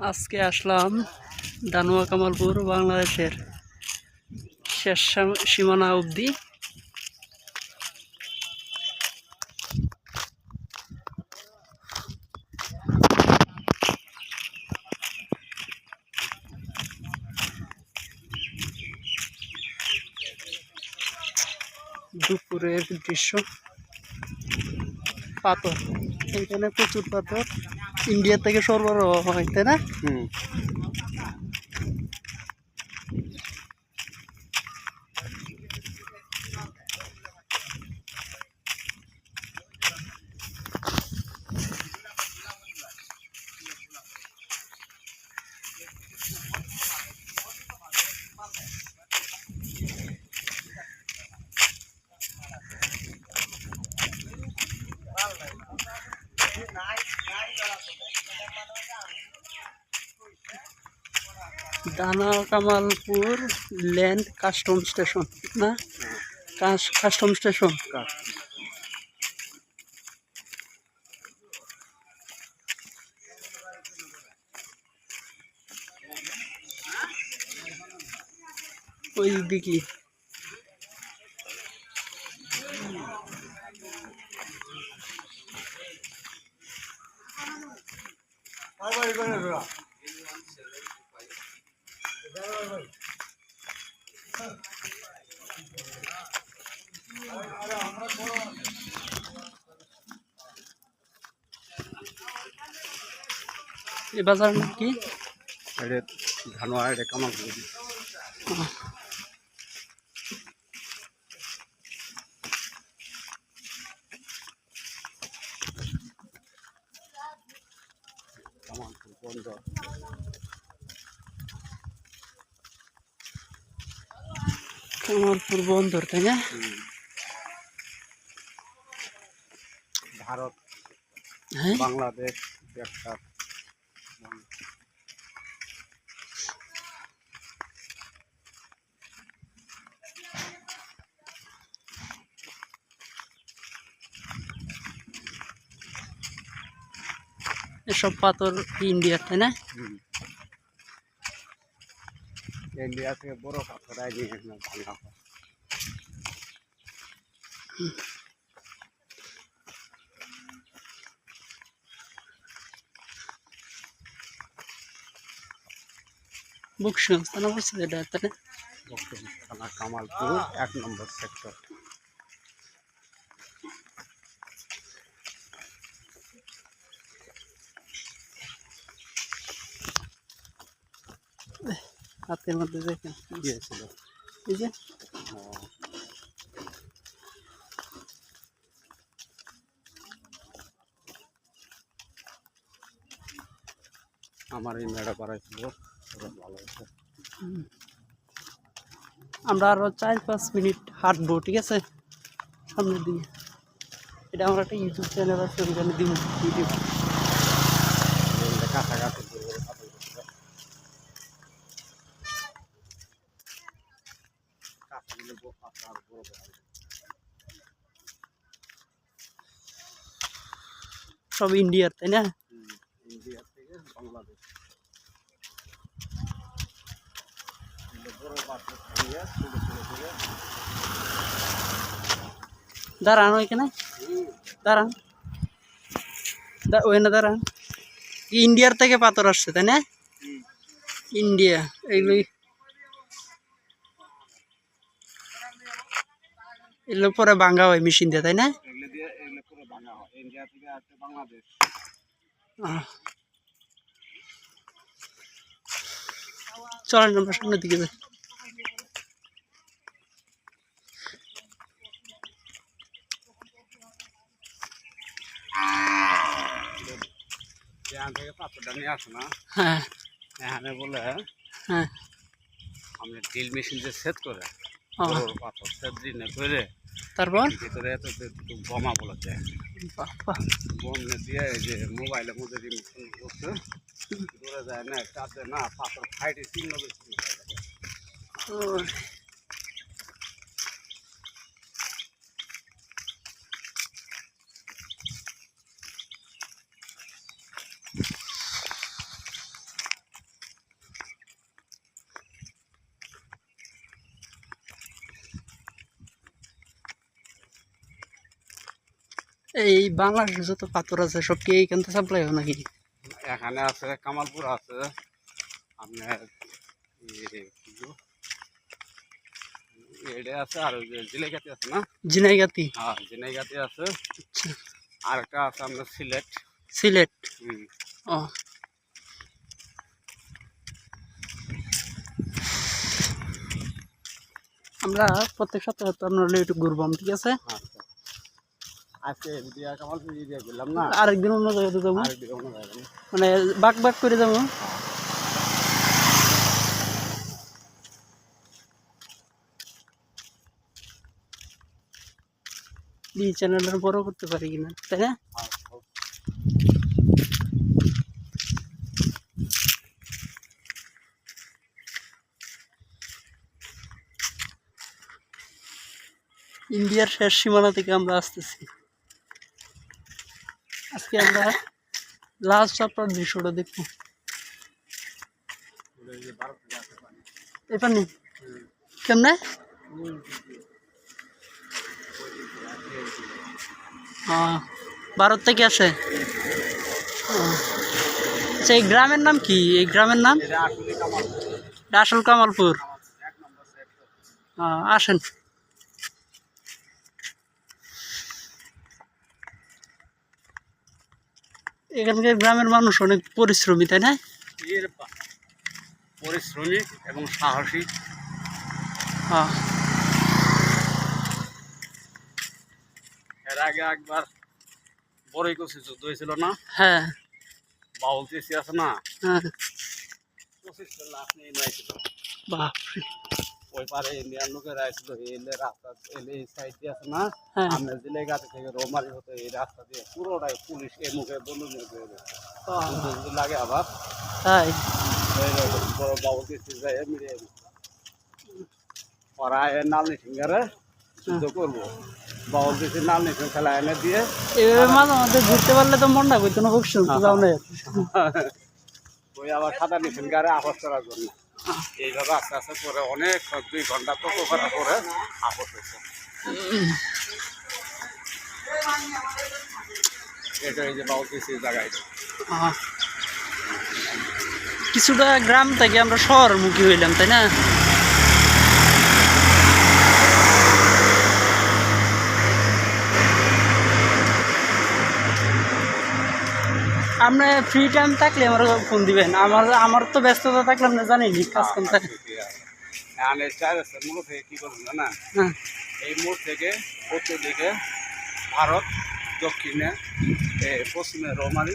আজকে আসলাম দানুয়া কামালপুর বাংলাদেশের শেষ সীমানা অবধি। দুপুরের দৃশ্য পাথর। এখানে প্রচুর পাথর। ইন্ডিয়া থেকে সরবরাহ হয় তাই না? হুম। দানা কামালপুর ল্যান্ড কাস্টম স্টেশন না? Custom station. ওই দিকে এ বাজার কি? এটা ধানোয়া এটা কামাল কামালপুর বন্দর কামালপুর বন্দর তাই না। ভারত হ্যাঁ বাংলাদেশ ব্যবসা এসব পাথর ইন্ডিয়ার তাই না। ইন্ডিয়া থেকে বড় পাথর এখানে ভাঙা হয় বুক অবস্থিত এটা তাই না? কামালপুর এক নম্বর সেক্টর হাতের মধ্যে দেখেন। গিয়েছিল এই যে। আমার এই মেয়েটা বাড়াইছিল ভালো আছে আমরা আরও চার পাঁচ মিনিট হাঁটবো ঠিক আছে? সামনের দিকে। এটা আমার একটা ইউটিউব চ্যানেল আছে ওইখানে দিব ভিডিও এগুলো কাছাকাছি বড় বড় পাথর করছিল পাথর আর বড় সব ইন্ডিয়ার তাই না? হুম, ইন্ডিয়া থেকে বাংলাদেশ দাঁড়ান ওইখানে। দাঁড়ান। দা- ওখানে দাঁড়ান। ইন্ডিয়ার থেকে পাথর আসছে তাই না? ইন্ডিয়া এগুলো এগুলো পরে ভাঙ্গা হয় মেশিন দিয়ে তাই না? দিয়ে। চলেন আমরা সামনের দিকে যাই। পাথরটা নিয়ে আসে না। হ্যাঁ। এখানে বলে হ্যাঁ। আমি ড্রিল মেশিন যে সেট করে পাথর সেট দিনে করে তারপর? ভিতরে এত বোমা বলেছে। বোম দিয়ে যে মোবাইলের মধ্যে রিমোট করছে দূরে যায় না কাছে না পাথর ফাইটে চিহ্ন বেশি। এই বাংলাদেশের যত পাথর আছে সব কি এইখান থেকে সাপ্লাই হয় নাকি? এখানে আছে কামালপুর আছে আপনার? এটা আছে আর আছে না? জিনাইগাতি হ্যাঁ জিনাইগাতি আছে। আচ্ছা। আর একটা আছে আপনার সিলেট। সিলেট? ও। আমরা প্রত্যেক সপ্তাহে তো আপনার একটু ঘুরবাম ঠিক আছে? আচ্ছা। আজকে না। আরেকদিন অন্য জায়গাতে যাব। অন্য জায়গায় মানে বাক বাক করে যাব। এই চ্যানেলটা বড় করতে পারি কিনা তাই না। ইন্ডিয়ার শেষ সীমানা থেকে আমরা আসতেছি। আজকে আমরা লাস্ট চাপ্টার দৃশ্যটা দেখব। এই পানি কেমনে ভারত থেকে আসে? আচ্ছা এই গ্রামের নাম কি? এই গ্রামের নাম? আসলে কামালপুর। আসেন। এখানকার গ্রামের মানুষ অনেক পরিশ্রমী তাই না? এর বা- পরিশ্রমিক এবং সাহসী। এর আগে একবার বড়ই কষি যুদ্ধ হয়েছিল না? হ্যাঁ। বাউল চেষি আছে না? হ্যাঁ। পঁচিশটা লাখ নিয়ে বাপরে। ওই পারে ইন্ডিয়ান লোকেরা এলে রাস্তা এলে এই সাইড দিয়ে আছে না? হ্যাঁ। আমরা জেলে গাছে থেকে রোমারি হতো এই রাস্তা দিয়ে পুরোটাই পুলিশ মুখে বন্ধু লাগে আবার। তাই? এই বড় বাবু চেষি যায় মিলিয়ে ওরা এ নালনি সিঙ্গারে যুদ্ধ করব। বাউল চেষি নালনি সিং খেলা এনে দিয়ে এভাবে মাঝে মাঝে ঘুরতে পারলে তো মনটা করতো না খুব শুনতে যাও না। ওই আবার সাঁতার নিছেন গাড়ি আপস করার জন্য। এইভাবে আস্তে আস্তে করে অনেক দুই ঘণ্টা তো করার পরে আপদ হয়েছে। এটা এই যে জায়গায়। কিছুটা গ্রাম থেকে আমরা শহরমুখী হইলাম, তাই না? আপনি ফ্রি টাইম থাকলে আমার ফোন দিবেন। আমার আমার তো ব্যস্ততা থাকলে আপনি জানেনি কাজ কোন থাকে। কী করবেন না হ্যাঁ। এই মোড় থেকে উত্তর দিকে ভারত দক্ষিণে পশ্চিমে রোমারি